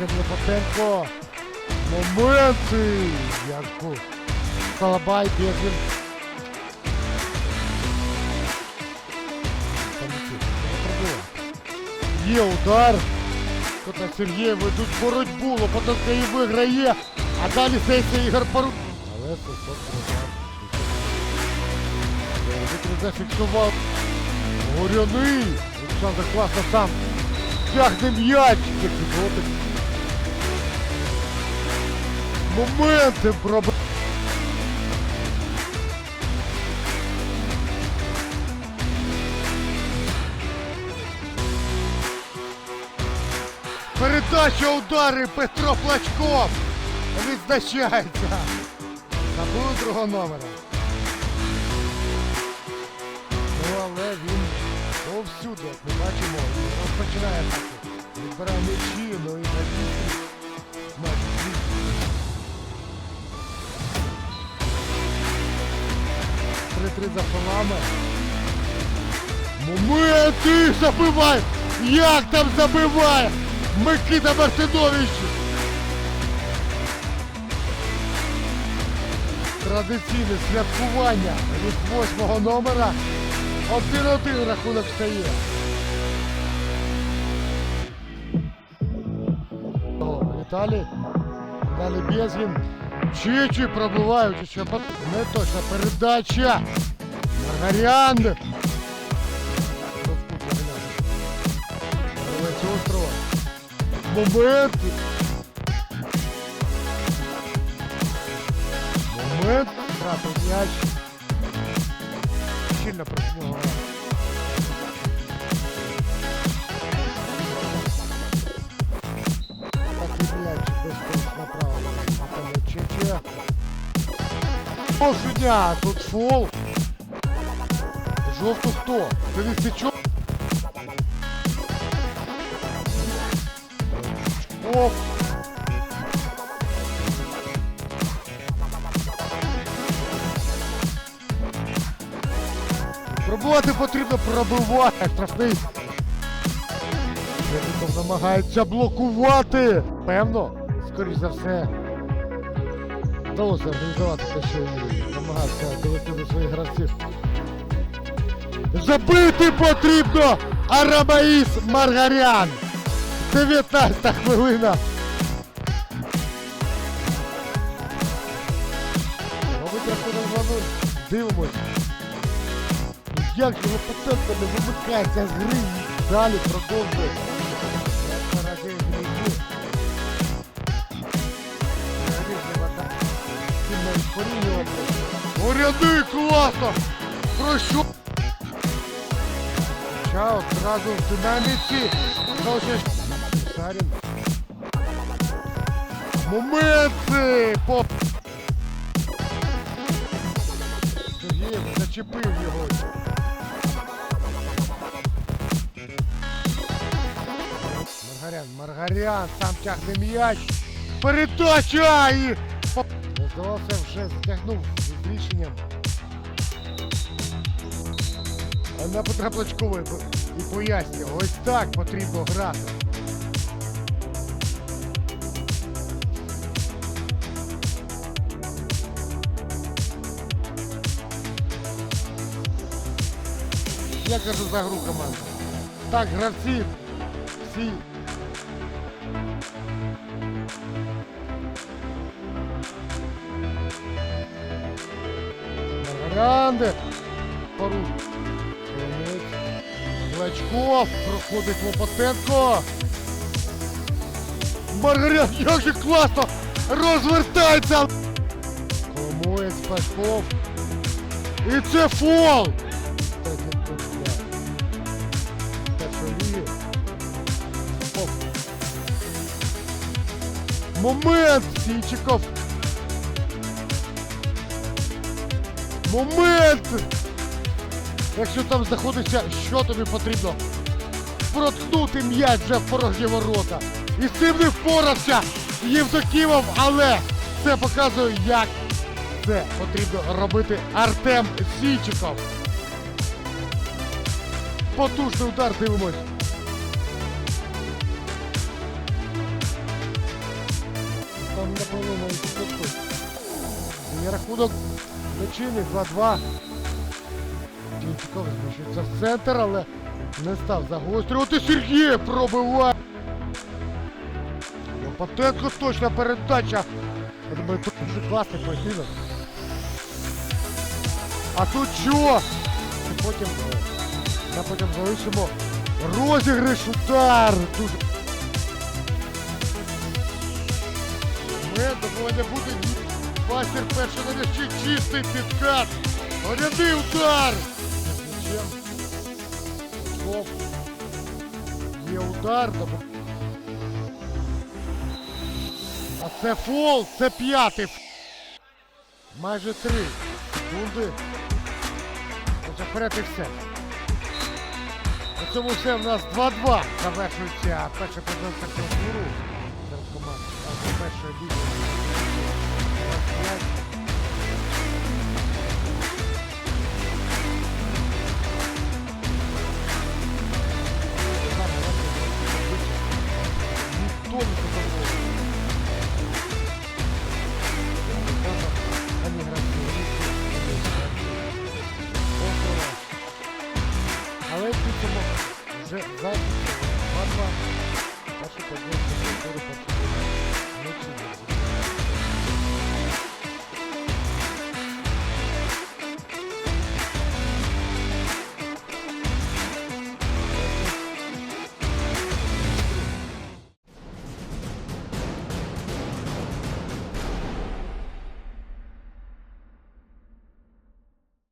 Лопатенко. Моменти. Ярко. Салабай Безгін. Є удар. Тут на Сергія ведуть боротьбу, Лопатенко і виграє. А далі здається Ігор Пару. Але Сосок. Зафіксував. Горяний. Олександр класно сам. Тягне м'яч. Моменти проб... Передача удари Петро Плачков відзначається. Забув другого номера. Ну але він повсюди, як ми бачимо, розпочинає атаку. Відбирає м'ячі, ну і на Три-три за полами. Моменти забиває! Як там забиває? Микита Мартинович! Традиційне святкування від восьмого номера. Один-один рахунок стає. Віталій. Далі Безгін. Чичі пробивають ще пот- не точно передача. Маргарян. Давайте острова. Момент. Момент. Втратив м'яч. Сильно проти Пошуня, тут фол. Жовту хто? Це не Сичок? Оп. Пробувати потрібно пробивати. Штрафний. Черніков намагається блокувати. Певно, скоріш за все. Вдалося організувати те, що і намагався довести до своїх гравців. Забити потрібно! Арамаїс Маргарян! 19 хвилина. Робить рахунок 2-0. Дивимось. Як же Лопатенко не вимикається з гри. Далі продовжує. Як наразі грізі. Уряди, класно! Прощу! Чао, одразу в динаміці. Хочеш. Сарін. Моменти! По... Сергієв зачепив його. Маргарян, Маргарян, сам тягне м'яч. Передача! Здавався, вже затягнув з рішенням. А на Петра і- пояснює, ось так потрібно грати. Я кажу за гру команди. Так, гравці всі. Маргаранди. Пару. Клачков. Проходить Лопатенко. Маргарян, як же класно! Розвертається! Коломоєць, Пашков. І це фол! Момент! Сінчиков! Момент! Якщо там знаходиться, що тобі потрібно? Проткнути м'яч вже в порожні ворота. І з цим не впорався Євдокімов, але це показує, як це потрібно робити Артем Січиков. Потужний удар, дивимось. там напевно мають рахунок нечинний 2-2. Тільки цікаво, зміщується в центр, але не став загострювати Сергій пробиває. Лопатенко точна передача. Я думаю, тут дуже класний поєдинок. А тут що? І потім, ми потім залишимо розіграш удар. Дуже. Момент, доволі буде Бастер перший на м'ячі, чистий підкат. Горяний удар. З м'ячем. Є удар. А це фол, це п'ятий. Майже три секунди. Вперед і все. На цьому все в нас 2-2 завершується перша позиція туру. Серед команд. А це Але підсумок вже зараз 2-2. Перший позиція туру першого. Не чинить.